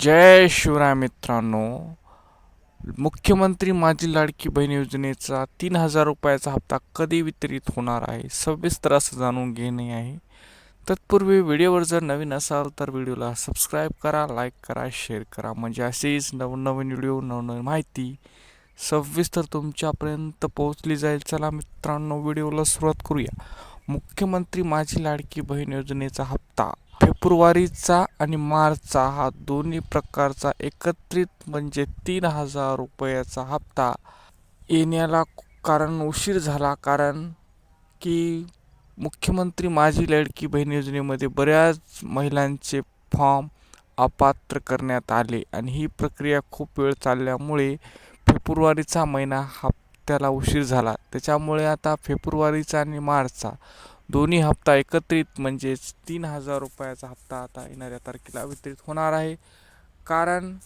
जय शिवराय मित्रांनो. मुख्यमंत्री माझी लाडकी बहीण योजनेचा तीन हजार रुपयाचा हप्ता कधी वितरित होणार आहे सविस्तर असं जाणून घेणे आहे. तत्पूर्वी व्हिडिओवर जर नवीन असाल तर व्हिडिओला सबस्क्राईब करा लाईक करा शेअर करा. म्हणजे असेच नवनवीन व्हिडिओ नवनवीन माहिती सविस्तर तुमच्यापर्यंत पोहोचली जाईल. चला मित्रांनो व्हिडिओला सुरुवात करूया. मुख्यमंत्री माझी लाडकी बहीण योजनेचा हप्ता. फेब्रुवारीचा आणि मार्चचा हा दोन्ही प्रकारचा एकत्रित म्हणजे तीन हजार रुपयाचा हप्ता. येण्याला कारण उशीर झाला कारण की मुख्यमंत्री माझी लाडकी बहीण योजनेमध्ये बऱ्याच महिलांचे फॉर्म अपात्र करण्यात आले आणि ही प्रक्रिया खूप वेळ चालल्यामुळे फेब्रुवारीचा महिना हा हप्त्याला उशीर झाला. त्याच्यामुळे आता फेब्रुवारीचा आणि मार्चचा दोन्ही हप्ता एकत्रित म्हणजेच तीन हजार रुपयाचा हप्ता आता येणाऱ्या तारखेला वितरित होणार आहे. कारण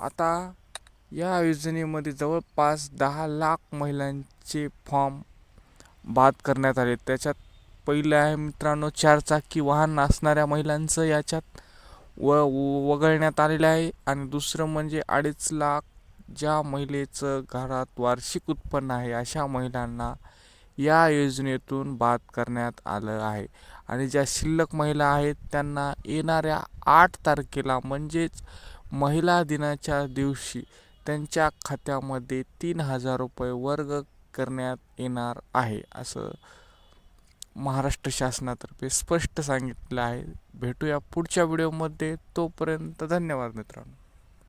आता या योजनेमध्ये जवळपास दहा लाख महिलांचे फॉर्म बाद करण्यात आले. त्याच्यात पहिलं आहे मित्रांनो चारचाकी वाहन असणाऱ्या महिलांचं याच्यात व वगळण्यात आलेलं आहे. आणि दुसरं म्हणजे अडीच लाख ज्या महिलेचं घरात वार्षिक उत्पन्न आहे अशा महिलांना या योजनेतून बाद करण्यात आलं आहे. आणि ज्या शिल्लक महिला आहेत त्यांना येणाऱ्या आठ तारखेला म्हणजेच महिला दिनाच्या दिवशी त्यांच्या खात्यामध्ये तीन हजार रुपये वर्ग करण्यात येणार आहे असं महाराष्ट्र शासनातर्फे स्पष्ट सांगितलं आहे. भेटूया पुढच्या व्हिडिओमध्ये. तोपर्यंत धन्यवाद मित्रांनो.